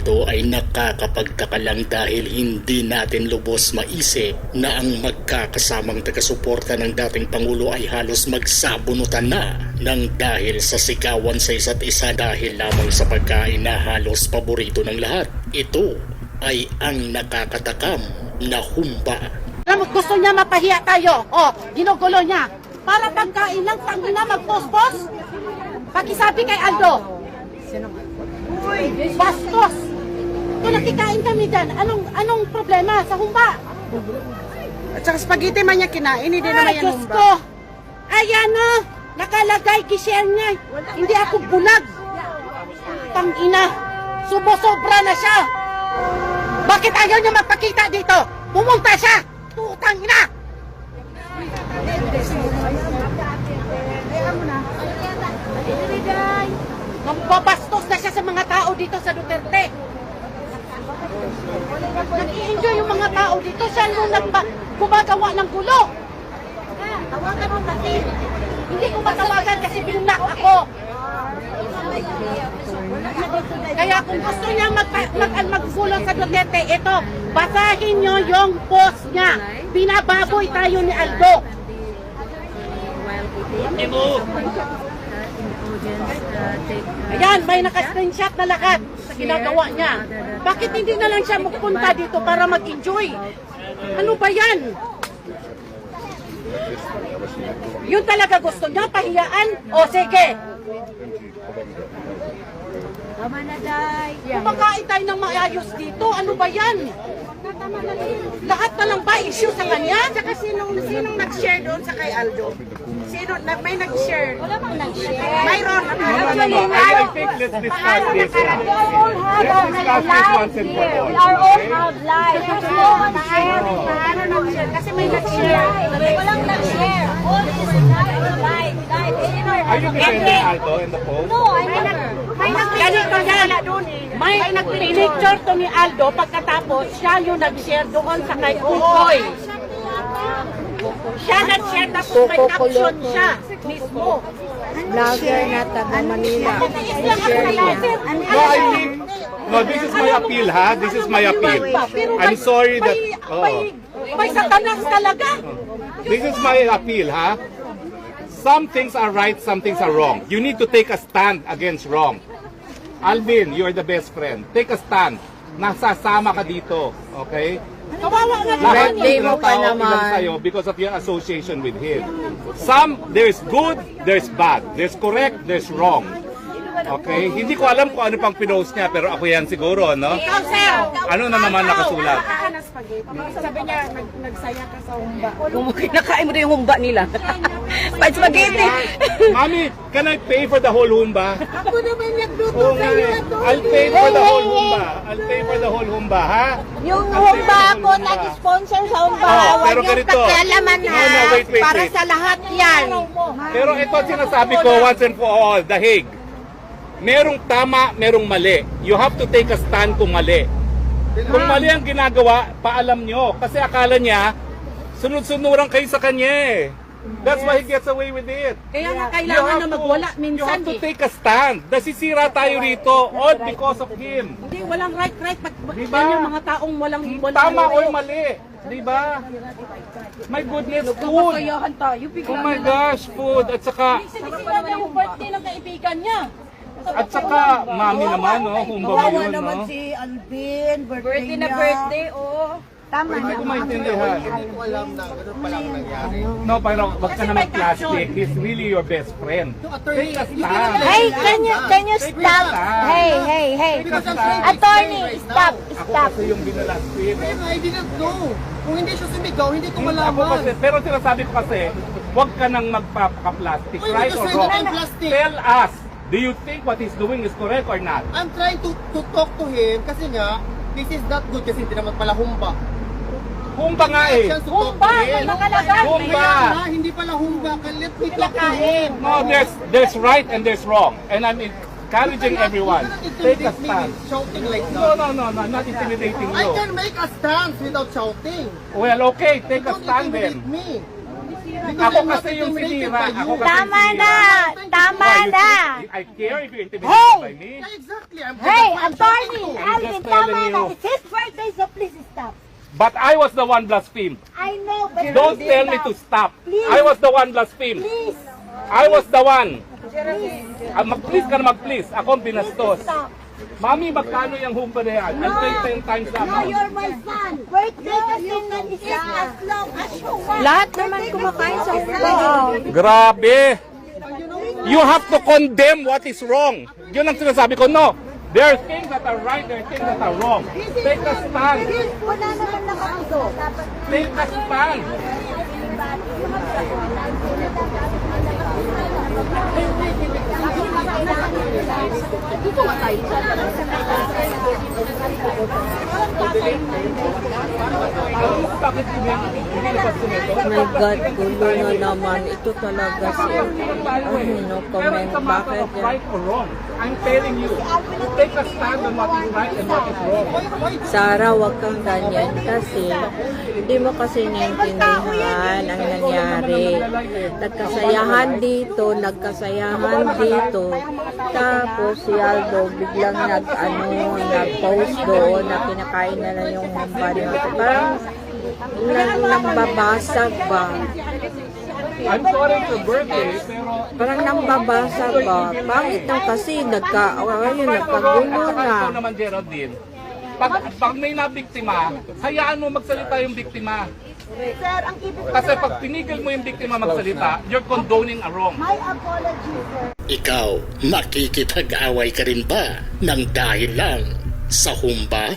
Ito ay nakakapagtaka lang dahil hindi natin lubos maisip na ang magkakasamang taga-suporta ng dating Pangulo ay halos magsabunutan na nang dahil sa sigawan sa isa't isa dahil lamang sa pagkain na halos paborito ng lahat. Ito ay ang nakakatakam na humba. Alam gusto niya mapahiya tayo. O, ginugulo niya. Para pagkain lang, tangina magpospos. Pakisabi kay Aldo. Uy, bastos. Kung nakikain kami dyan, anong, anong problema sa humba? At saka spaghetti man niya kinain, hindi naman Ay, yan Diyos humba. ko. Ayan o, nakalagay, kishare niya. Hindi ako bulag. Tangina, subo-sobra na siya. Bakit ayaw niya magpakita dito? Pumunta siya. Tutang ina. Magbabastos na siya sa mga tao dito sa Duterte. Nag-i-enjoy yung mga tao dito. Siya nung nagpa, gumagawa ng gulo. Tawagan mo kasi. Hindi ko matawagan kasi binunak ako. Kaya kung gusto niya mag, mag, maggulo sa Duterte, ito, basahin niyo yung post niya. Binababoy tayo ni Aldo. Ayan, may naka-screenshot na lahat sa ginagawa niya. Bakit hindi na lang siya magpunta dito para mag-enjoy? Ano ba yan? Yun talaga gusto niya, pahiyaan? O sige. Tama na, Day. Kumakain tayo ng maayos dito. Ano ba yan? Lahat na lang ba issue sa kanya? Tsaka sinong, sinong nag-share doon sa kay Aldo? Sino, na, may nag-share? Wala bang nag-share? Mayroon. Actually, I, I think let's discuss this we are all have and for here. We all. are all Okay? have lives. There's no one sharing. Ano nag-share? Kasi may nag-share. Walang nag-share. All is. In our Are you defending Aldo in the poll? No, I never. May ganito yan. May nag-picture to ni Aldo pagkatapos siya yung nag-share doon sa kay Ukoy. Siya nag-share tapos may caption siya mismo. Vlogger na taga Manila. Nais lang ako na No, I think, no, this is my appeal, ha? This is my appeal. I'm sorry that, oh, may satanas talaga. this is my appeal, ha? Some things are right, some things are wrong. You need to take a stand against wrong. Alvin, you're the best friend. Take a stand. Nasasama ka dito, okay? Kawawa nga Lahat naman. ng ilang tao ilang sa'yo because of your association with him. Some, there's good, there's bad. There's correct, there's wrong. Okay? Hindi ko alam kung ano pang pinost niya, pero ako yan siguro, no? Ikaw, sir. Ano na naman nakasulat? Spaghetti. Sabi niya, nag, nagsaya ka sa humba. Kung kinakain mo na yung humba nila. Pa spaghetti. Mami, can I pay for the whole humba? Ako naman nagluto Oo nga sa'yo. eh. I'll pay for the whole humba. I'll pay for the whole humba, ha? Yung humba ako, nag-sponsor sa humba. Oh, Huwag pero ganito. pakialaman No, ha. no, wait, wait, Para wait. sa lahat yan. Pero ito ang sinasabi ko once and for all, The Hague. Merong tama, merong mali. You have to take a stand kung mali. Kung mali ang ginagawa, paalam nyo. Kasi akala niya, sunod-sunuran kayo sa kanya eh. That's why he gets away with it. Kaya nga You kailangan have na to- magwala You minsan have to eh. take a stand. Nasisira tayo rito all because of him. Hindi, walang right, right. Pag, Diba? yan yung mga taong walang, walang Tama or mali. Di ba? My goodness, food. Kakayahan tayo. Oh my gosh, food. At saka, Sinabi yung birthday ng kaibigan niya. At saka, mami naman, no? Humba mo yun, no? Alvin, birthday, Birthday na birthday, oh. Tama Hindi ko maintindihan. No, pero wag ka na mag-plastic. He's really your best friend. A stand. Hey, can you, can you stop? Hey, hey, hey. Attorney, stop, Ako stop. kasi yung binalastik. I didn't know. Kung hindi siya sumigaw, hindi ko Ako malaman. kasi, pero sinasabi ko kasi, wag ka nang magpapaka-plastic, Uy, right or kasi wrong? hindi plastic. Tell us, do you think what he's doing is correct or not? I'm trying to to talk to him kasi nga, this is not good kasi hindi naman pala humba. Humba nga eh. Humba, may nakalagay. Humba. Kaya nga, hindi pala humba. Let me talk to him. No, there's there's right and there's wrong. And I mean, encouraging everyone. Take a Intimidate with shouting like No, that. no, no, no, I'm not intimidating I you. can make a stance without shouting. Well, okay, take a Don't stand intimidate then. me. Ako kasi yung sinira. Ako kasi Tama yung na! Tama na! I care if you're intimidated Hey! by me? Yeah, exactly. I'm Hey, I'm attorney! Alvin, just tama na. It's his birthday, so please stop. But I was the one blasphemed. I know, but Don't tell me to stop. Please. I was the one blasphemed. Please, I was the one. please, Ah, mag-please ka na mag-please. Ako ang binastos. stop. Mami, magkano yung humpa na yan? I'll pay 10 times that No, amount. you're my son. Nan is as long as you want. Lahat naman kumakain sa hukbaan. Grabe! You have to condemn what is wrong. Yun ang sinasabi ko. No. There are things that are right, there are things that are wrong. Take a stand. Wala naman nakauso. Take a stand. Pinilipas ko nito? My God, gulo na naman. Ito talaga si... Ano, no Pero comment. Bakit yan? I'm telling you, take a stand on what is right and what is wrong. Sarah, wag kang ganyan kasi hindi mo kasi naiintindihan ang nangyari. Nagkasayahan dito, nagkasayahan dito. Tapos si Aldo biglang nag, ano, nag-post doon na kinakain na lang yung niya. Parang nang, nambabasag ba? I'm sorry for birthday, pero Parang nambabasag ba? Pangit lang kasi nagka, ayun, nagkagulo na. ikaw naman, Geraldine, pag, pag may nabiktima, hayaan mo magsalita yung biktima. Sir, ang ibig Kasi pag pinigil mo yung biktima magsalita, you're condoning a wrong. my apology, sir. Ikaw, makikipag-away ka rin ba ng dahil lang sa humba?